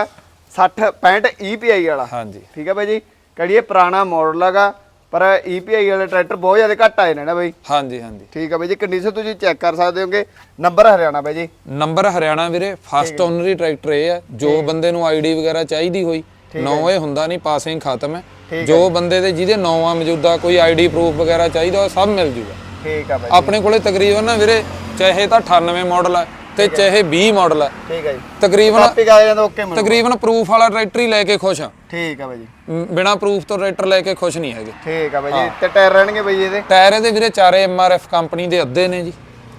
Speaker 2: 60 65 EPI ਵਾਲਾ।
Speaker 1: ਹਾਂਜੀ।
Speaker 2: ਠੀਕ ਹੈ ਬਾਈ ਜੀ? ਕੜੀ ਇਹ ਪੁਰਾਣਾ ਮਾਡਲ ਹੈਗਾ। ਪਰ EPI ਵਾਲੇ ਟਰੈਕਟਰ ਬਹੁਤ ਜ਼ਿਆਦਾ ਘੱਟ ਆਏ ਨੇ ਨਾ ਬਾਈ।
Speaker 1: ਹਾਂਜੀ ਹਾਂਜੀ।
Speaker 2: ਠੀਕ ਹੈ ਬਾਈ ਜੀ ਕੰਡੀਸ਼ਨ ਤੁਸੀਂ ਚੈੱਕ ਕਰ ਸਕਦੇ ਹੋਗੇ ਨੰਬਰ ਹਰਿਆਣਾ ਬਾਈ ਜੀ।
Speaker 1: ਨੰਬਰ ਹਰਿਆਣਾ ਵੀਰੇ ਫਸਟ ਓਨਰੀ ਟਰੈਕਟਰ ਇਹ ਆ। ਜੋ ਬੰਦੇ ਨੂੰ ਆਈਡੀ ਵਗੈਰਾ ਚਾਹੀਦੀ ਹੋਈ ਨੌ ਇਹ ਹੁੰਦਾ ਨਹੀਂ ਪਾਸਿੰਗ ਖਤਮ ਹੈ। ਜੋ ਬੰਦੇ ਦੇ ਜਿਹਦੇ ਨੌ ਆ ਮੌਜੂਦਾ ਕੋਈ ਆਈਡੀ ਪ੍ਰੂਫ ਵਗੈਰਾ ਚਾਹੀਦਾ ਉਹ ਸਭ ਮਿਲ ਜੂਗਾ।
Speaker 2: ਠੀਕ ਹੈ ਬਾਈ
Speaker 1: ਆਪਣੇ ਕੋਲੇ ਤਕਰੀਬਨ ਨਾ ਵੀਰੇ ਚਾਹੇ ਤਾਂ 98 ਮਾਡਲ ਹੈ ਤੇ ਚਾਹੇ 20 ਮਾਡਲ ਹੈ
Speaker 2: ਠੀਕ ਹੈ ਜੀ।
Speaker 1: ਤਕਰੀਬਨ
Speaker 2: ਕਾਪੀ ਕਰ ਜਾਂਦਾ ਓਕੇ ਮਿਲ
Speaker 1: ਤਕਰੀਬਨ ਪ੍ਰੂਫ ਵਾਲਾ ਟਰੈਕਟਰ ਹੀ ਲੈ ਕੇ ਖੁਸ਼ ਆ।
Speaker 2: ਠੀਕ ਹੈ ਬਾਈ ਜੀ।
Speaker 1: ਬਿਨਾ ਪ੍ਰੂਫ ਤੋਂ ਟਰੈਕਟਰ ਲੈ ਕੇ ਖੁਸ਼ ਨਹੀਂ ਹੈਗੇ।
Speaker 2: ਠੀਕ ਹੈ ਬਾਈ ਜੀ। ਤੇ ਟਾਇਰ ਰਹਿਣਗੇ ਬਾਈ ਇਹਦੇ?
Speaker 1: ਟਾਇਰ ਇਹਦੇ ਵੀਰੇ ਚਾਰੇ ਐਮਆਰਐਫ ਕੰਪਨੀ ਦੇ ਅੱਧੇ ਨੇ ਜੀ।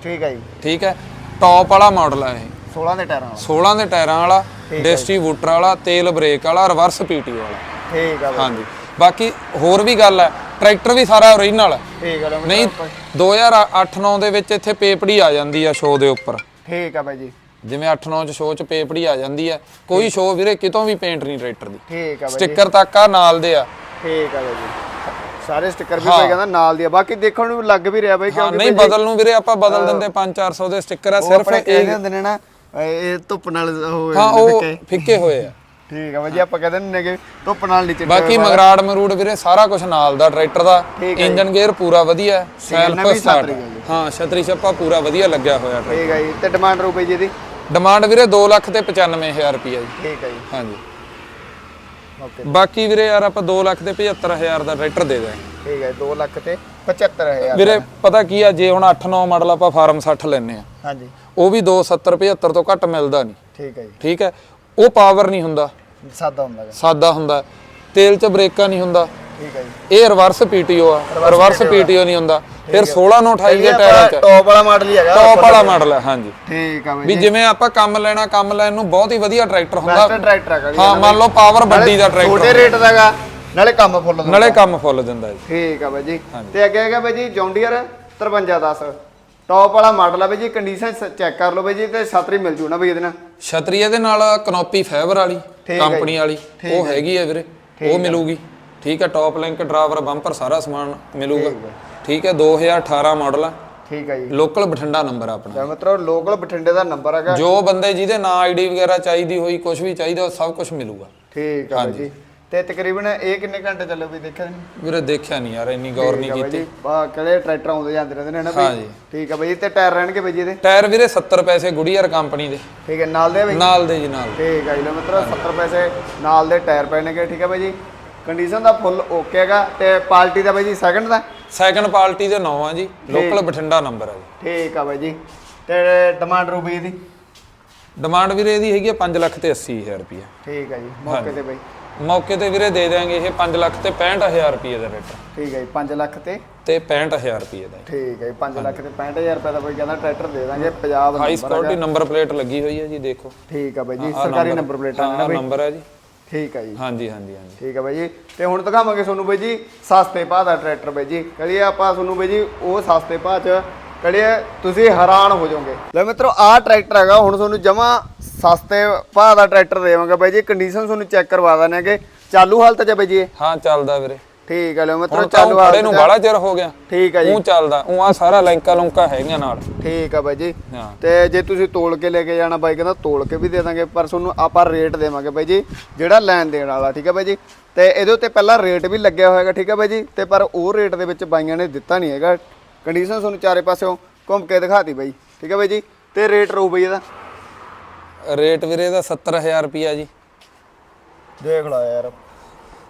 Speaker 2: ਠੀਕ ਹੈ ਜੀ।
Speaker 1: ਠੀਕ ਹੈ। ਟੌਪ ਵਾਲਾ ਮਾਡਲ ਹੈ ਇਹ।
Speaker 2: 16 ਦੇ ਟਾਇਰਾਂ ਵਾਲਾ।
Speaker 1: 16 ਦੇ ਟਾਇਰਾਂ ਵਾਲਾ ਡਿਸਟ੍ਰੀਬਿਊਟਰ ਵਾਲਾ ਤੇਲ ਬ੍ਰੇਕ ਵਾਲਾ ਰਿਵਰਸ ਪੀਟੀ ਵਾਲਾ।
Speaker 2: ਠੀਕ ਹੈ
Speaker 1: ਹਾਂਜੀ। ਬਾਕੀ ਹੋਰ ਵੀ ਗੱਲ ਹੈ ਟਰੈਕਟਰ ਵੀ ਸਾਰਾ ਓਰੀਜਨਲ ਹੈ
Speaker 2: ਠੀਕ ਹੈ
Speaker 1: ਨਹੀਂ 2008-9 ਦੇ ਵਿੱਚ ਇੱਥੇ ਪੇਪੜੀ ਆ ਜਾਂਦੀ ਆ ਸ਼ੋਅ ਦੇ ਉੱਪਰ।
Speaker 2: ਠੀਕ ਹੈ ਬਾਈ ਜੀ।
Speaker 1: ਜਿਵੇਂ 8-9 ਚ ਸ਼ੋਅ ਚ ਪੇਪੜੀ ਆ ਜਾਂਦੀ ਹੈ ਕੋਈ ਸ਼ੋਅ ਵੀਰੇ ਕਿਤੋਂ ਵੀ ਪੇਂਟ ਨਹੀਂ ਟਰੈਕਟਰ ਦੀ।
Speaker 2: ਠੀਕ ਹੈ ਬਾਈ ਜੀ।
Speaker 1: ਸਟicker ਤੱਕ ਆ ਨਾਲ ਦੇ ਆ।
Speaker 2: ਠੀਕ ਹੈ ਬਾਈ ਜੀ। ਸਾਰੇ ਸਟicker ਵੀ ਬਾਈ ਕਹਿੰਦਾ ਨਾਲ ਦੀ ਆ। ਬਾਕੀ ਦੇਖਣ ਨੂੰ ਲੱਗ ਵੀ ਰਿਹਾ ਬਾਈ
Speaker 1: ਹਾਂ ਨਹੀਂ ਬਦਲ ਨੂੰ ਵੀਰੇ ਆਪਾਂ ਬਦਲ ਦਿੰਦੇ 5-400 ਦੇ ਸਟicker ਆ
Speaker 2: ਉਹ
Speaker 1: ਸਿਰਫ
Speaker 2: ਆਪਣੇ
Speaker 1: ਇਹ
Speaker 2: ਹੁੰਦੇ ਨੇ ਨਾ ਇਹ ਧੁੱਪ ਨਾਲ ਉਹ
Speaker 1: ਹਾਂ ਉਹ ਫਿੱਕੇ ਹੋਏ ਆ।
Speaker 2: ਠੀਕ ਆ ਬਾਈ ਜੀ ਆਪਾਂ ਕਹਿੰਦੇ ਨੇ ਕਿ ਧੁੱਪ ਨਾਲ ਨਹੀਂ ਚਿੱਟੇ
Speaker 1: ਬਾਕੀ ਮਗਰਾੜ ਮਰੂੜ ਵੀਰੇ ਸਾਰਾ ਕੁਝ ਨਾਲ ਦਾ ਟਰੈਕਟਰ ਦਾ। ਇੰਜਨ ਗੇਅਰ ਪੂਰਾ ਵਧੀਆ ਸੈਲਫ ਸਟਾਰਟ
Speaker 2: ਹੈ
Speaker 1: ਛਤਰੀ ਛੱਪਾ ਪੂਰਾ ਵਧੀਆ ਲੱਗਿਆ ਹੋਇਆ ਟਰੈਕਟਰ।
Speaker 2: ਠੀਕ ਆ ਜੀ ਤੇ ਡਿਮਾਂਡ ਰੂ ਬਾਈ ਜੀ ਇਹਦੀ?
Speaker 1: ਡਿਮਾਂਡ ਵੀਰੇ 2 ਲੱਖ ਤੇ 95000 ਰੁਪਏ ਜੀ।
Speaker 2: ਠੀਕ ਆ ਜੀ।
Speaker 1: ਹਾਂਜੀ।
Speaker 2: ਓਕੇ।
Speaker 1: ਬਾਕੀ ਵੀਰੇ ਯਾਰ ਆਪਾਂ 2 ਲੱਖ ਤੇ 75000 ਦਾ ਟਰੈਕਟਰ ਦੇ ਦਾਂਗੇ
Speaker 2: ਠੀਕ ਹੈ 2 ਲੱਖ ਤੇ 75000
Speaker 1: ਵੀਰੇ ਪਤਾ ਕੀ ਆ ਜੇ ਹੁਣ 8-9 ਮਾਡਲ ਆਪਾਂ ਫਾਰਮ 60 ਲੈਨੇ ਆ
Speaker 2: ਹਾਂਜੀ।
Speaker 1: ਉਹ ਵੀ 270 75 ਤੋਂ ਘੱਟ ਮਿਲਦਾ ਨਹੀਂ।
Speaker 2: ਠੀਕ ਹੈ ਜੀ।
Speaker 1: ਠੀਕ ਹੈ ਉਹ ਪਾਵਰ ਨਹੀਂ ਹੁੰਦਾ।
Speaker 2: ਸਾਦਾ ਹੁੰਦਾ।
Speaker 1: ਸਾਦਾ ਹੁੰਦਾ। ਤੇਲ 'ਚ ਬ੍ਰੇਕਾਂ ਨਹੀਂ ਹੁੰਦਾ।
Speaker 2: ਠੀਕ ਹੈ ਜੀ।
Speaker 1: ਇਹ ਰਿਵਰਸ ਪੀਟੀਓ ਆ। ਰਿਵਰਸ ਪੀਟੀਓ ਨਹੀਂ ਹੁੰਦਾ। ਫਿਰ 16 ਨੂੰ 28 ਦੇ ਟਾਇਰਾਂ 'ਚ।
Speaker 2: ਟੌਪ ਵਾਲਾ ਮਾਡਲ ਹੀ ਹੈਗਾ।
Speaker 1: ਟੌਪ ਵਾਲਾ ਮਾਡਲ ਹੈ ਹਾਂਜੀ।
Speaker 2: ਠੀਕ ਆ ਬਾਈ
Speaker 1: ਵੀ ਜਿਵੇਂ ਆਪਾਂ ਕੰਮ ਲੈਣਾ ਕੰਮ ਲੈਣ ਨੂੰ ਬਹੁਤ ਹੀ ਵਧੀਆ ਟਰੈਕਟਰ ਹੁੰਦਾ।
Speaker 2: ਬੈਸਟ ਟਰੈਕਟਰ ਹੈਗਾ
Speaker 1: ਹਾਂ ਮੰਨ ਲਓ ਪਾਵਰ ਵੱਡੀ ਦਾ ਟਰੈਕਟਰ
Speaker 2: ਛੋਟੇ ਰੇਟ ਦਾਗਾ ਨਾਲੇ ਕੰਮ ਫੁੱਲ ਦਾ
Speaker 1: ਨਾਲੇ ਕੰਮ ਫੁੱਲ ਦਿੰਦਾ ਜੀ।
Speaker 2: ਠੀਕ ਆ ਬਾਈ ਜੀ। ਤੇ ਅੱਗੇ ਹੈਗਾ ਬਾਈ ਜੀ ਜੌਂਡੀਅਰ 5310 ਟੌਪ ਵਾਲਾ ਮਾਡਲ ਆ ਬਾਈ ਜੀ ਕੰਡੀਸ਼ਨ ਚੈੱਕ ਕਰ ਲਓ ਬਾਈ ਜੀ ਤੇ ਛਤਰੀ ਮਿਲ ਜੂ ਨਾ ਬਾਈ ਇਹਦੇ ਨਾਲ।
Speaker 1: ਛਤਰੀ ਇਹਦੇ ਨਾਲ ਕਨੋਪੀ ਫਾਈਬਰ ਵਾਲੀ
Speaker 2: ਹੈ
Speaker 1: ਕੰਪਨੀ ਵਾਲੀ ਉਹ ਹੈਗੀ ਹੈ ਵੀਰੇ ਉਹ ਮਿਲੂਗੀ। ਠੀਕ ਹੈ ਟੌਪ ਲਿੰਕ ਡਰਾਈਵਰ ਬੰਪਰ ਸਾਰਾ ਸਮਾਨ ਮਿਲੂਗਾ। ਠੀਕ ਹੈ। 2018 ਮਾਡਲ ਆ।
Speaker 2: ਠੀਕ ਆ ਜੀ।
Speaker 1: ਲੋਕਲ ਬਠਿੰਡਾ ਨੰਬਰ ਆਪਣਾ।
Speaker 2: ਤਾਂ ਮਤਲਬ ਲੋਕਲ ਬਠਿੰਡੇ ਦਾ ਨੰਬਰ ਹੈਗਾ।
Speaker 1: ਜੋ ਬੰਦੇ ਜਿਹਦੇ ਨਾਂ ਆਈਡੀ ਵਗੈਰਾ ਚਾਹੀਦੀ ਹੋਈ ਕੁਝ ਵੀ ਚਾਹੀਦਾ ਸਭ ਕੁਝ ਮਿਲੂਗਾ।
Speaker 2: ਠੀਕ ਆ ਬਾਈ ਜੀ। ਤੇ ਤਕਰੀਬਨ ਇਹ ਕਿੰਨੇ ਘੰਟੇ ਚੱਲੇ ਵੀ ਦੇਖਿਆ ਨਹੀਂ?
Speaker 1: ਵੀਰੇ ਦੇਖਿਆ ਨਹੀਂ ਯਾਰ ਇੰਨੀ ਗੌਰ ਨਹੀਂ
Speaker 2: ਆ
Speaker 1: ਕੀਤੀ।
Speaker 2: ਬਾ ਕਿਹੜੇ ਟਰੈਕਟਰ ਆਉਂਦੇ ਜਾਂਦੇ ਰਹਿੰਦੇ ਨੇ ਨਾ ਬਾਈ। ਠੀਕ ਆ ਬਾਈ ਤੇ ਟਾਇਰ ਰਹਿਣਗੇ ਬਾਈ ਇਹਦੇ?
Speaker 1: ਟਾਇਰ ਵੀਰੇ 70 ਪੈਸੇ ਗੁੜੀਅਰ ਕੰਪਨੀ ਦੇ।
Speaker 2: ਠੀਕ ਹੈ ਨਾਲ ਦੇ ਬਾਈ?
Speaker 1: ਨਾਲ ਦੇ ਜੀ ਨਾਲ
Speaker 2: ਠੀਕ ਆ ਜੀ ਲਓ ਮਿੱਤਰੋ 70 ਪੈਸੇ ਨਾਲ ਦੇ ਟਾਇਰ ਪੈਣਗੇ ਠੀਕ ਹੈ ਬਾਈ ਜੀ। ਕੰਡੀਸ਼ਨ ਦਾ ਫੁੱਲ ਓਕੇ ਹੈਗਾ ਤੇ ਪਾਰਟੀ ਦਾ ਬਾਈ ਜੀ ਸੈਕੰਡ ਦਾ?
Speaker 1: ਸੈਕੰਡ ਪਾਰਟੀ ਦੇ 9 ਆ ਜੀ। ਲੋਕਲ ਬਠਿੰਡਾ ਨੰਬਰ ਆ ਜੀ।
Speaker 2: ਠੀਕ ਆ ਬਾਈ ਜੀ। ਤੇ ਡਿਮਾਂਡ ਰੂ ਬਈ ਦੀ?
Speaker 1: ਡਿਮਾਂਡ ਵੀਰੇ ਇਹਦੀ ਹੈਗੀ ਆ 5 ਲੱਖ ਤੇ 80000 ਰੁਪਏ
Speaker 2: ਠੀਕ ਆ ਜੀ ਮੌਕੇ ਤੇ ਬਾਈ।
Speaker 1: ਮੌਕੇ ਤੇ ਵੀਰੇ ਦੇ ਦਿਆਂਗੇ ਇਹ 5 ਲੱਖ ਤੇ 65000 ਰੁਪਏ ਦਾ ਰੇਟ।
Speaker 2: ਠੀਕ ਹੈ ਜੀ 5 ਲੱਖ ਤੇ?
Speaker 1: ਤੇ 65000 ਰੁਪਏ ਦਾ।
Speaker 2: ਠੀਕ ਹੈ ਜੀ 5 ਲੱਖ ਤੇ 65000 ਰੁਪਏ ਦਾ ਬਾਈ ਕਹਿੰਦਾ ਟਰੈਕਟਰ ਦੇ ਦਾਂਗੇ Punjab
Speaker 1: high security number plate ਲੱਗੀ ਹੋਈ ਹੈ ਜੀ ਦੇਖੋ।
Speaker 2: ਠੀਕ ਆ ਬਾਈ ਜੀ ਸਰਕਾਰੀ ਨੰਬਰ ਪਲੇਟਾਂ ਨੇ ਨਾ
Speaker 1: ਹਾਂ
Speaker 2: ਬਾਈ।
Speaker 1: ਨੰਬਰ ਹੈ ਜੀ।
Speaker 2: ਠੀਕ ਆ ਜੀ।
Speaker 1: ਹਾਂਜੀ ਹਾਂਜੀ ਹਾਂਜੀ।
Speaker 2: ਠੀਕ ਆ ਬਾਈ ਜੀ ਤੇ ਹੁਣ ਦਿਖਾਵਾਂਗੇ ਤੁਹਾਨੂੰ ਬਾਈ ਜੀ ਸਸਤੇ ਭਾਅ ਦਾ ਟਰੈਕਟਰ ਬਾਈ ਜੀ। ਕਰੀਏ ਆਪਾਂ ਤੁਹਾਨੂੰ ਬਾਈ ਜੀ ਉਹ ਸਸਤੇ ਭਾਅ ਚ ਕਰੀਏ ਤੁਸੀਂ ਹੈਰਾਨ ਹੋ ਜਾਓਗੇ। ਲੈ ਮਿੱਤਰੋ ਆਹ ਟਰੈਕਟਰ ਹੈਗਾ ਹੁਣ ਤੁਹਾਨੂੰ ਜਮਾ ਸਸਤੇ ਭਾਅ ਦਾ ਟਰੈਕਟਰ ਦੇਵਾਂਗੇ ਬਾਈ ਜੀ ਕੰਡੀਸ਼ਨ ਤੁਹਾਨੂੰ ਚੈੱਕ ਕਰਵਾ ਦਾਂਗੇ ਚਾਲੂ ਹਾਲਤ ਚ ਬਾਈ ਜੀ ਇਹ?
Speaker 1: ਹਾਂ ਚੱਲਦਾ ਵੀਰੇ।
Speaker 2: ਠੀਕ ਆ ਲੈ ਮਿੱਤਰੋ
Speaker 1: ਹੁਣ ਤਾਂ
Speaker 2: ਚਾਲੂ ਹਾਲਤ
Speaker 1: ਨੂੰ
Speaker 2: ਚ
Speaker 1: ਬੜਾ ਚਿਰ ਹੋ ਗਿਆ।
Speaker 2: ਠੀਕ ਆ ਜੀ।
Speaker 1: ਉਹ ਚੱਲਦਾ ਉਹ ਆ ਸਾਰਾ ਲਿੰਕਾ ਲੁੰਕਾ ਹੈਗੀਆਂ ਨਾਲ।
Speaker 2: ਠੀਕ ਆ ਬਾਈ ਜੀ।
Speaker 1: ਹਾਂ।
Speaker 2: ਤੇ ਜੇ ਤੁਸੀਂ ਤੋਲ ਕੇ ਲੈ ਕੇ ਜਾਣਾ ਬਾਈ ਕਹਿੰਦਾ ਤੋਲ ਕੇ ਵੀ ਦੇ ਦਾਂਗੇ ਪਰ ਤੁਹਾਨੂੰ ਆਪਾਂ ਰੇਟ ਦੇਵਾਂਗੇ ਬਾਈ ਜੀ ਜਿਹੜਾ ਲੈਣ ਦੇਣ ਵਾਲਾ ਠੀਕ ਹੈ ਬਾਈ ਜੀ। ਤੇ ਇਹਦੇ ਉੱਤੇ ਪਹਿਲਾਂ ਰੇਟ ਵੀ ਲੱਗਿਆ ਹੋਏਗਾ ਠੀਕ ਹੈ ਬਾਈ ਜੀ। ਤੇ ਪਰ ਉਹ ਰੇਟ ਦੇ ਵਿੱਚ ਬਾਈਆਂ ਨੇ ਦਿੱਤਾ ਨਹੀਂ ਹੈਗਾ। ਕੰਡੀਸ਼ਨ ਤੁਹਾਨੂੰ ਚਾਰੇ ਪਾਸਿਓਂ ਘੁੰਮ ਕੇ ਦਿਖਾਤੀ ਬਾਈ ਠੀਕ ਹੈ ਬਾਈ ਜੀ। ਤੇ ਰੇਟ ਰਹੂ ਬਾਈ ਇਹਦਾ।
Speaker 1: ਰੇਟ ਵੀਰੇ ਦਾ 70000 ਰੁਪਿਆ ਜੀ।
Speaker 2: ਦੇਖ ਲਾ ਯਾਰ।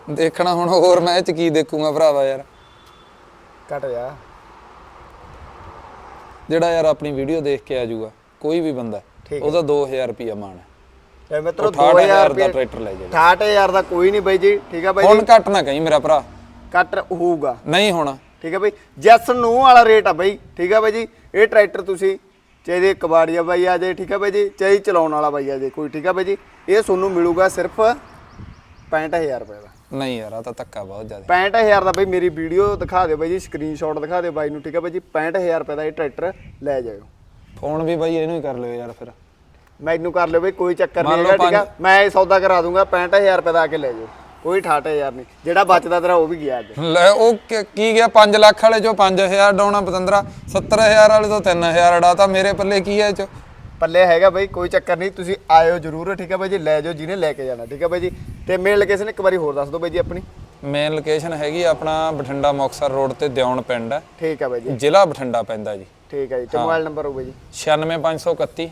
Speaker 1: ਦੇਖਣਾ ਹੁਣ ਹੋਰ ਮੈਂ ਇਹ ਚ ਕੀ ਦੇਖੂਗਾ ਭਰਾਵਾ ਯਾਰ।
Speaker 2: ਘਟ ਜਾ।
Speaker 1: ਜਿਹੜਾ ਯਾਰ ਆਪਣੀ ਵੀਡੀਓ ਦੇਖ ਕੇ ਆ ਜਾਊਗਾ ਕੋਈ ਵੀ ਬੰਦਾ
Speaker 2: ਠੀਕ
Speaker 1: ਉਹਦਾ 2000 ਰੁਪਿਆ ਮਾਣ ਹੈ।
Speaker 2: ਤੇ ਮਿੱਤਰੋ
Speaker 1: 68000
Speaker 2: 2000
Speaker 1: ਦਾ ਟਰੈਕਟਰ ਲੈ ਜਾਵੇ
Speaker 2: 68000 ਦਾ ਕੋਈ ਨਹੀਂ ਬਾਈ ਜੀ ਠੀਕ ਹੈ ਬਾਈ
Speaker 1: ਹੁਣ ਘੱਟ ਨਾ ਕਹੀਂ ਮੇਰਾ ਭਰਾ।
Speaker 2: ਕੱਟ ਹੋਊਗਾ।
Speaker 1: ਨਹੀਂ ਹੋਣਾ।
Speaker 2: ਠੀਕ ਹੈ ਬਾਈ ਜੈਸ ਨੂੰ ਵਾਲਾ ਰੇਟ ਆ ਬਾਈ ਠੀਕ ਹੈ ਬਾਈ ਜੀ? ਇਹ ਟਰੈਕਟਰ ਤੁਸੀਂ ਚਾਹੇ ਕਬਾੜੀਆ ਬਾਈ ਆ ਜੇ ਠੀਕ ਹੈ ਬਾਈ ਜੀ? ਚਾਹੇ ਚਲਾਉਣ ਵਾਲਾ ਬਾਈ ਆ ਜੇ ਕੋਈ ਠੀਕ ਹੈ ਬਾਈ ਜੀ? ਇਹ ਤੁਹਾਨੂੰ ਮਿਲੂਗਾ ਸਿਰਫ 65000 ਰੁਪਏ ਦਾ।
Speaker 1: ਨਹੀਂ ਯਾਰ ਆ ਤਾਂ ਧੱਕਾ ਬਹੁਤ ਜ਼ਿਆਦਾ।
Speaker 2: 65000 ਦਾ ਬਾਈ ਮੇਰੀ ਵੀਡੀਓ ਦਿਖਾ ਦਿਓ ਬਾਈ ਜੀ ਸਕਰੀਨਸ਼ਾਟ ਦਿਖਾ ਦਿਓ ਬਾਈ ਨੂੰ ਠੀਕ ਹੈ ਬਾਈ ਜੀ? 65000 ਰੁਪਏ ਦਾ ਇਹ ਟਰੈਕਟਰ ਲੈ ਜਾਇਓ।
Speaker 1: ਫੋਨ ਵੀ ਬਾਈ ਇਹਨੂੰ ਹੀ ਕਰ ਲਿਓ ਯਾਰ ਫਿਰ।
Speaker 2: ਮੈਨੂੰ ਕਰ ਲਿਓ ਬਾਈ ਕੋਈ ਚੱਕਰ
Speaker 1: ਮੰਨ
Speaker 2: ਨਹੀਂ
Speaker 1: ਲਓ
Speaker 2: ਹੈਗਾ ਠੀਕ ਆ? ਮੈਂ ਇਹ ਸੌਦਾ ਕਰਾ ਦੂੰਗਾ 65000 ਰੁਪਏ ਦਾ ਆ ਕੇ ਲੈ ਜਾਓ ਕੋਈ 68000 ਨਹੀਂ। ਜਿਹੜਾ ਬਚਦਾ ਤੇਰਾ ਉਹ ਵੀ ਗਿਆ ਅੱਜ।
Speaker 1: ਲੈ ਉਹ ਕੀ ਕੀ ਗਿਆ? 5 ਲੱਖ ਵਾਲੇ ਚੋਂ 5000 ਡਾਉਣਾ ਪਤੰਦਰਾ। 70000 ਵਾਲੇ ਤੋਂ 3000 ਅੜਾਤਾ। ਮੇਰੇ ਪੱਲੇ ਕੀ ਹੈ ਇਹ ਚ?
Speaker 2: ਪੱਲੇ ਹੈਗਾ ਬਾਈ ਕੋਈ ਚੱਕਰ ਨਹੀਂ। ਤੁਸੀਂ ਆਇਓ ਜ਼ਰੂਰ ਠੀਕ ਹੈ ਬਾਈ ਜੀ? ਲੈ ਜਾਓ ਜਿਹਨੇ ਲੈ ਕੇ ਜਾਣਾ ਠੀਕ ਹੈ ਬਾਈ ਜੀ? ਤੇ ਮੇਲ ਲੋਕੇਸ਼ਨ ਇੱਕ ਵਾਰੀ ਹੋਰ ਦੱਸ ਦਿਓ ਬਾਈ ਜੀ ਆਪਣੀ।
Speaker 1: ਮੇਨ ਲੋਕੇਸ਼ਨ ਹੈਗੀ ਆਪਣਾ ਬਠਿੰਡਾ ਮੁਕਤਸਰ ਰੋਡ ਤੇ ਦਿਉਣ ਪਿੰਡ ਹੈ।
Speaker 2: ਠੀਕ ਹੈ ਬਾਈ ਜੀ।
Speaker 1: ਜ਼ਿਲ੍ਹਾ ਬਠਿੰਡਾ ਪੈਂਦਾ ਜੀ।
Speaker 2: ਠੀਕ ਹੈ ਜੀ। ਤੇ ਮੋਬਾਈਲ ਨੰਬਰ ਹੋ ਬਾਈ ਜੀ
Speaker 1: 96531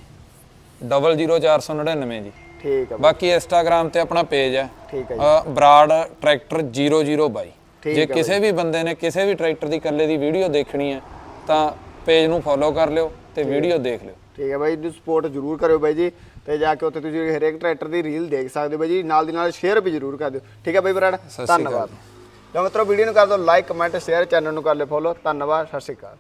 Speaker 1: 00499 ਜੀ।
Speaker 2: ਠੀਕ ਹੈ ਬਾਈ,
Speaker 1: ਬਾਕੀ ਇੰਸਟਾਗ੍ਰam ਤੇ ਆਪਣਾ ਪੇਜ ਹੈ
Speaker 2: ਠੀਕ ਹੈ ਜੀ।
Speaker 1: ਬਰਾੜ ਟਰੈਕਟਰ 002
Speaker 2: ਠੀਕ
Speaker 1: ਜੇ ਕਿਸੇ ਵੀ ਬੰਦੇ ਨੇ ਕਿਸੇ ਵੀ ਟਰੈਕਟਰ ਦੀ ਇਕੱਲੇ ਦੀ ਵੀਡੀਓ ਦੇਖਣੀ ਹੈ ਤਾਂ ਪੇਜ ਨੂੰ ਫੋਲੋ ਕਰ ਲਿਓ ਤੇ ਵੀਡੀਓ ਦੇਖ ਲਿਓ।
Speaker 2: ਠੀਕ ਹੈ ਬਾਈ ਜੀ ਸਪੋਰਟ ਜ਼ਰੂਰ ਕਰਿਓ ਬਾਈ ਜੀ ਤੇ ਜਾ ਕੇ ਉੱਥੇ ਤੁਸੀਂ ਹਰੇਕ ਟਰੈਕਟਰ ਦੀ ਰੀਲ ਦੇਖ ਸਕਦੇ ਹੋ ਬਾਈ ਜੀ ਨਾਲ ਦੀ ਨਾਲ ਸ਼ੇਅਰ ਵੀ ਜ਼ਰੂਰ ਕਰ ਦਿਓ। ਠੀਕ ਹੈ ਬਾਈ ਬਰਾੜ। ਧੰਨਵਾਦ। ਲਓ ਮਿੱਤਰੋ ਵੀਡੀਓ ਨੂੰ ਕਰ ਦਿਓ ਲਾਈਕ ਕਮੈਂਟ ਸ਼ੇਅਰ ਚੈਨਲ ਨੂੰ ਕਰ ਲਿਓ ਫੋਲੋ ਧੰਨਵਾਦ ਸਤਿ ਸ਼੍ਰੀ ਅਕਾਲ।